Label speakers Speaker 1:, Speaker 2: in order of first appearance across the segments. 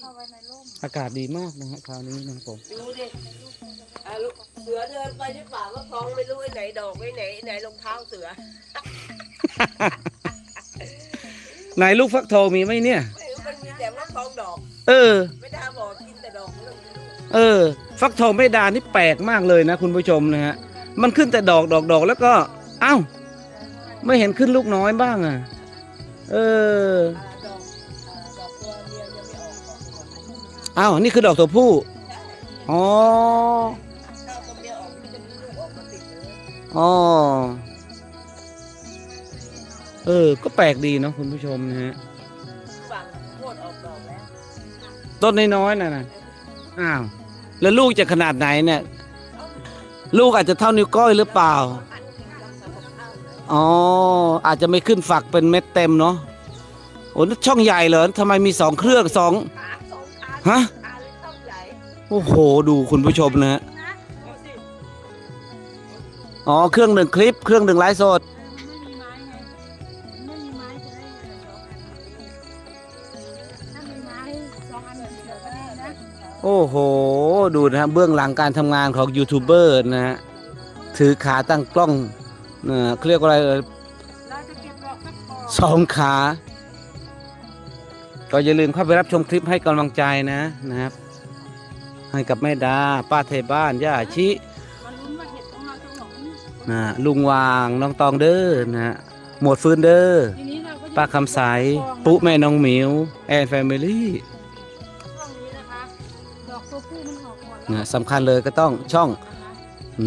Speaker 1: เข้าไว้ในร่ม
Speaker 2: อากาศดีมากนะฮะคราวนี้นะครับผม
Speaker 3: ดูดิอะลูกเสือเดินไปในป่าว่าคลองไม่รู้ไอ้ไหนดอกไอ้ไหนไอ้ไหนรองเท้าเสือ
Speaker 2: ไหนลูกฟักทองมีไหมเนี่ย
Speaker 3: ไม่รู้มันมีแต่ว่าคลองดอก
Speaker 2: เออ
Speaker 3: ไม่ได้บอกกินแต่ดอกมันต้องมีลูก
Speaker 2: เออ ฟักทองไม่ดานี่แปลกมากเลยนะ คุณผู้ชมนะฮะมันขึ้นแต่ดอกดอกดอกแล้วก็ เอ้า ไม่เห็นขึ้นลูกน้อยบ้างอะ เออ
Speaker 3: อ่าดอ อ้าว
Speaker 2: นี่คือดอกตัวผู้อ๋อ
Speaker 3: ถ้าตัวเมียออกมันจะมีลูกออกมาติดเลย
Speaker 2: อ๋อเออ ก็แปลกดีเนาะคุณผู้ชมนะฮะ
Speaker 3: ฝั่งโคตรออกดอกแล้ว
Speaker 2: ต้นน้อยๆน่ะนะอ้าวแล้วลูกจะขนาดไหนเนี่ย ลูกอาจจะเท่านิ้วก้อยหรือเปล่า
Speaker 3: พันธุ์รักษาของข้าวเลย
Speaker 2: อ๋อ อาจจะไม่ขึ้นฝักเป็นเม็ดเต็มเนาะโอ้ช่องใหญ่เหรอทำไมมีสองเครื่องสอง ฮะ โอ้โห ดูคุณผู้ชมนะฮะ อ๋อ เครื่องหนึ่งคลิป เครื่องหนึ่งไลฟ์สด โอ้โห ดูนะฮะเบื้องหลังการทำงานของยูทูบเบอร์นะฮะ ถือขาตั้งกล้องเอ่อเขาเรียกว่าอะไรเอ่ย
Speaker 1: สอ
Speaker 2: งขา ก็อย่าลืมเข้าไปรับชมคลิปให้กำลังใจนะนะครับ ให้กับแม่ดา ป้าเทบ้านย่าชิ
Speaker 1: มาลุ้นว่าเห็ดของเราจะออกไหม
Speaker 2: นะลุงวางน้องตองเด้อนะฮะหมวดฟื้นเด้อ
Speaker 1: ทีนี้เราก็จะ
Speaker 2: ป้าคำใสปุ๊แม่น้องหมิวแอนแฟมิลี่
Speaker 1: ช่องนี้นะคะดอกตัวผู้มันออกก่อนแล้ว
Speaker 2: นะสำคัญเลยก็ต้องช่อง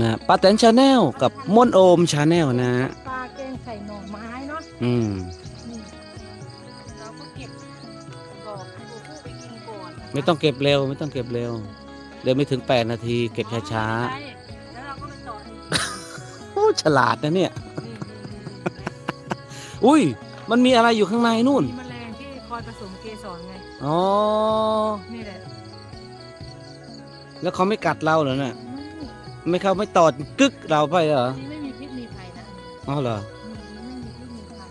Speaker 2: นะป้าแตนชาแนลกับม่วนโอมชาแนลนะฮะ
Speaker 1: ปลาแกงใส่หน่อไม้เนาะ
Speaker 2: อืม
Speaker 1: ไม่
Speaker 2: ต้องเก็บเร็ว ไม่ต้องเก็บเร็ว เดี๋ยวไม่ถึง 8 นาที เก็บช้า
Speaker 1: ใช่แล้วเราก็ไปต่ออีก
Speaker 2: ๆโอ้ฉลาดนะเนี่ย
Speaker 1: นี่ๆ
Speaker 2: อุ้ย มันมีอะไรอยู่ข้างในนู่
Speaker 1: ๆ
Speaker 2: น
Speaker 1: มีแมลงที่คอยผสมเกสรไง
Speaker 2: อ๋อ
Speaker 1: นี่แหละ
Speaker 2: แล้วเขาไม่กัดเราเหรอเนี่ย
Speaker 1: อืม
Speaker 2: ไม่เขาไม่ตอดกึกเราไปเหรอ
Speaker 1: อันนี้ไม่มีพิษมีภัยนะอันนี้
Speaker 2: อ๋อเหรอ
Speaker 1: อืมมันไม่มีพิษมีภัย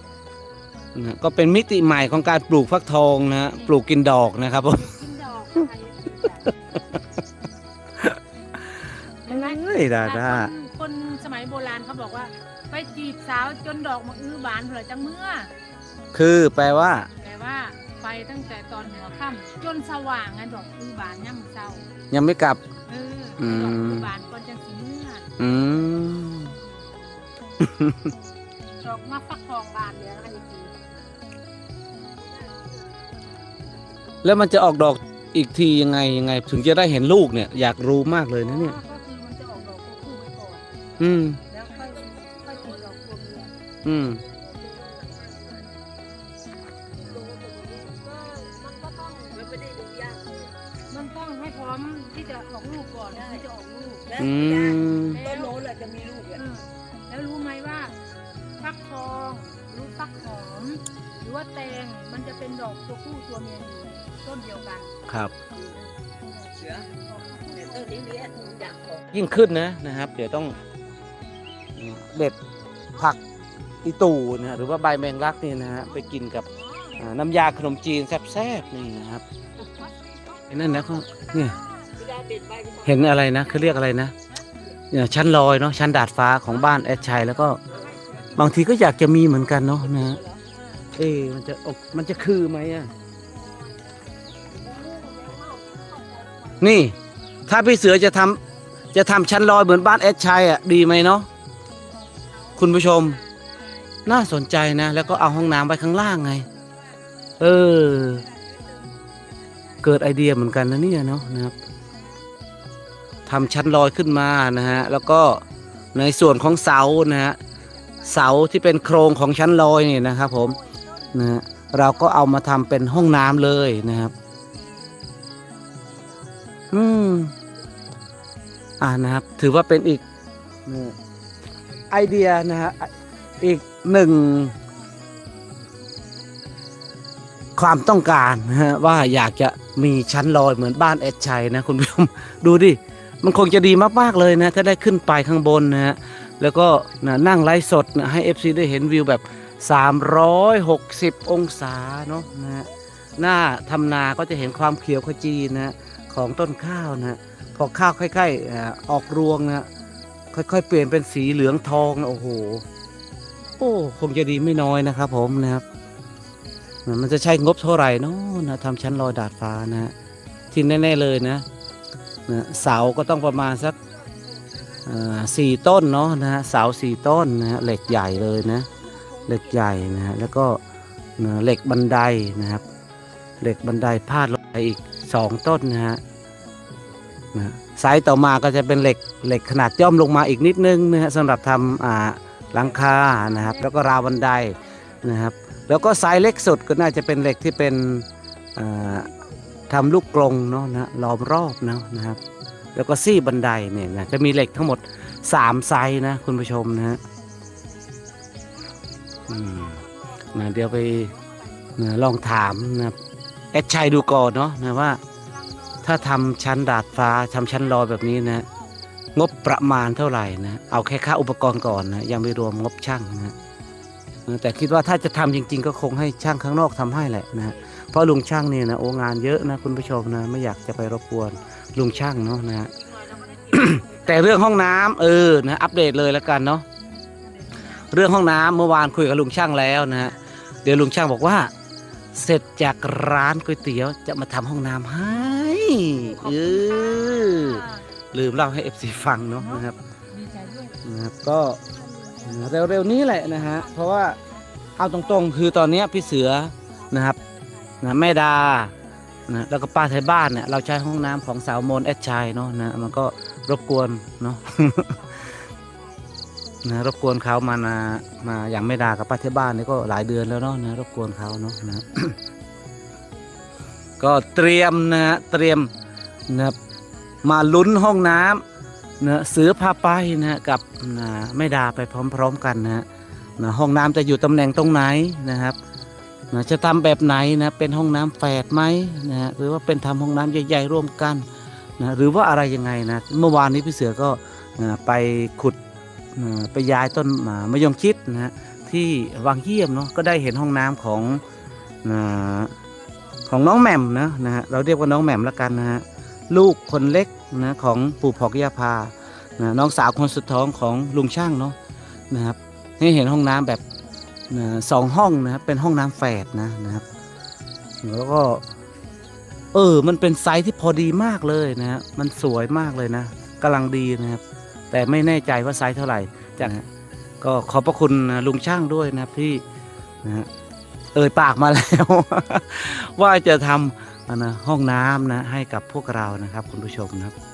Speaker 2: นะก็เป็นมิติใหม่ของการปลูกฟักทองนะฮะปลูกกินดอกนะครับผม
Speaker 1: ห็นไหม
Speaker 2: เฮ้ยดาดา
Speaker 1: คนคนสมัยโบราณเขาบอกว่า ไปจีบสาวจนดอกมาอื้อบานเผื่อจังเมื่อ
Speaker 2: คือแปลว่า
Speaker 1: แต่ว่าไปตั้งแต่ตอนหัวค่ำจนสว่างไงดอกอื้อบานย่ำเศร้า
Speaker 2: ยังไม่กลับ
Speaker 1: เออ
Speaker 2: อืม
Speaker 1: ดอกอื้อบานก่อนจังสีเมื่อ
Speaker 2: อืม
Speaker 1: ดอกมาฟักทองบานเดียวนะคะอีกที
Speaker 2: แล้วมันจะออกดอกอีกทียังไงยังไง ถึงจะได้เห็นลูกเนี่ย อยากรู้มากเลยนะเนี่ย
Speaker 1: ก็คือมันจะออกดอกคู่ไปก่ อน
Speaker 2: อืม
Speaker 1: แล้วค่อยค่อยติดดอกตัวเมีย
Speaker 2: อืม
Speaker 1: มันก็ต้อง
Speaker 3: มันไม่ได้ดูยากเลย
Speaker 1: มันต้องให้พร้อมที่จะออกลูกก่อนนะที่จะออกลูก
Speaker 3: แล้ว
Speaker 2: อื
Speaker 3: ยาก
Speaker 2: ม
Speaker 3: ต้นโน้นแหละจะมีลูก
Speaker 1: เอ
Speaker 3: อะ
Speaker 1: อแล้วรู้ไหมว่าฟักทองหรือฟักหอม หรือว่าแตงมันจะเป็นดอกตัวผู้ตัวเมียอยู่ต้นเดียวกัน
Speaker 2: ครับ
Speaker 3: เสือแต่ต้นนี้เนี่ยอยากออก
Speaker 2: ยิ่งขึ้นนะนะครับ เดี๋ยวต้อง เด็ดผักอีตูนะหรือว่าใบแมงลักนี่นะฮะไปกินกับน้ำยาขนมจีนแซ่บๆนี่นะครับไอ้นั่นนะเขาเนี่ย
Speaker 3: เห็
Speaker 2: นอะไรนะเขาเรียกอะไรนะเนี่ยชั้นลอยเนาะชั้นดาดฟ้าของบ้านแอดชัยแล้วก็บางทีก็อยากจะมีเหมือนกันเนาะนะเอ๊มันจะอกมันจะคือไหมอะนี่ ถ้าพี่เสือจะทำจะทำชั้นลอยเหมือนบ้านแอดชัยอะดีไหมเนาะ คุณผู้ชม น่าสนใจนะ แล้วก็เอาห้องน้ำไว้ข้างล่างไง เออ เกิดไอเดียเหมือนกันนะเนี่ยเนาะนะครับทำชั้นลอยขึ้นมานะฮะ แล้วก็ในส่วนของเสานะฮะ เสาที่เป็นโครงของชั้นลอยนี่นะครับผมนะฮะเราก็เอามาทำเป็นห้องน้ำเลยนะครับ อืม อ่านะครับ ถือว่าเป็นอีก ไอเดียนะฮะอีกหนึ่ง ความต้องการนะฮะว่าอยากจะมีชั้นลอยเหมือนบ้านแอดชัยนะคุณผู้ชมดูดิ มันคงจะดีมากๆเลยนะ ถ้าได้ขึ้นไปข้างบนนะฮะแล้วก็นะนั่งไลฟ์สดนะให้ FC ได้เห็นวิวแบบ 360 องศาเนาะนะฮะหน้าทำนาก็จะเห็นความเขียวขจีนะของต้นข้าวนะพอข้าวค่อยๆออกรวงนะ ค่อยๆ เปลี่ยนเป็นสีเหลืองทองนะโอ้โห โอ้คงจะดีไม่น้อยนะครับ ผมนะครับมันจะใช้งบเท่าไหร่เนาะนะทำชั้นลอยดาดฟ้านะฮะที่แน่ๆเลยนะนะเสาก็ต้องประมาณสักสี่ต้นเนาะนะฮะเสาสี่ต้นนะฮะเหล็กใหญ่เลยนะ เหล็กใหญ่นะฮะแล้วก็นะเหล็กบันไดนะครับ เหล็กบันไดพาดลงไปอีกสองต้นนะฮะนะ ไซส์ต่อมาก็จะเป็นเหล็กเหล็กขนาดย่อมลงมาอีกนิดนึงนะฮะสำหรับทำหลังคานะครับ แล้วก็ราวบันไดนะครับ แล้วก็ไซส์เล็กสุดก็น่าจะเป็นเหล็กที่เป็นอ่าทำลูกกรงเนาะนะล้อมรอบเนาะนะครับ แล้วก็ซี่บันไดเนี่ยนะจะมีเหล็กทั้งหมดสามไซส์นะคุณผู้ชมนะฮะนะเดี๋ยวไปนะลองถามนะแอดชัยดูก่อนเนาะนะว่า ถ้าทำชั้นดาดฟ้าทำชั้นลอยแบบนี้นะงบประมาณเท่าไหร่นะเอาแค่ค่าอุปกรณ์ก่อนนะยังไม่รวมงบช่างนะแต่คิดว่าถ้าจะทำจริง ๆ ก็คงให้ช่างข้างนอกทำให้แหละนะเพราะลุงช่างเนี่ยนะโองานเยอะนะคุณผู้ชมนะไม่อยากจะไปรบกวนลุงช่างเนาะนะแต่เรื่องห้องน้ำเออนะอัปเดตเลยแล้วกันเนาะเรื่องห้องน้ำเมื่อวานคุยกับลุงช่างแล้วนะฮะเดี๋ยวลุงช่างบอกว่า เสร็จจากร้านก๋วยเตี๋ยวจะมาทำห้องน้ำให้ เออลืมเล่าให้เอฟซีฟังเนาะนะครับ
Speaker 1: ดีใจด้วย
Speaker 2: นะครับก็เร็วๆนี้แหละนะฮะเพราะว่าเอาตรงๆ คือตอนเนี้ยพี่เสือนะครับนะแม่ดานะแล้วก็ป้าไทยบ้านเนี่ยเราใช้ห้องน้ำของสาวโมนแอดชัยเนาะนะมันก็รบกวนเนาะนะรบกวนเขามานะมาอย่างไม่ดากับป้าที่บ้านนี่ก็หลายเดือนแล้วเนาะนะรบกวนเขาเนาะนะ ก็เตรียมนะฮะเตรียมนะมาลุ้นห้องน้ำนะเสือพาไปนะกับนะไม่ดาไปพร้อมๆกันนะฮะนะห้องน้ำจะอยู่ตำแหน่งตรงไหนนะครับนะจะทำแบบไหนนะเป็นห้องน้ำแฝดไหมนะฮะหรือว่าเป็นทำห้องน้ำใหญ่ๆร่วมกันนะหรือว่าอะไรยังไงนะเมื่อวานนี้พี่เสือก็นะไปขุดเอ่อไปย้ายต้นอ่ามะยงชิดนะฮะที่วังเยี่ยมเนาะก็ได้เห็นห้องน้ำของอ่า ของน้องแหม่มนะนะฮะเราเรียกว่าน้องแหม่มแล้วกันนะฮะลูกคนเล็กนะของปู่พอกยาพานะน้องสาวคนสุดท้องของลุงช่างเนาะนะครับให้เห็นห้องน้ำแบบนะสองห้องนะครับเป็นห้องน้ำแฝดนะนะครับแล้วก็เออ มันเป็นไซส์ที่พอดีมากเลยนะฮะมันสวยมากเลยนะกำลังดีนะครับ แต่ไม่แน่ใจว่าไซส์เท่าไหร่จากก็ขอบพระคุณนะลุงช่างด้วยนะครับที่นะฮะ เอ่ยปากมาแล้ว ว่าจะทำนะห้องน้ำนะให้กับพวกเรานะครับ คุณผู้ชมนะครับ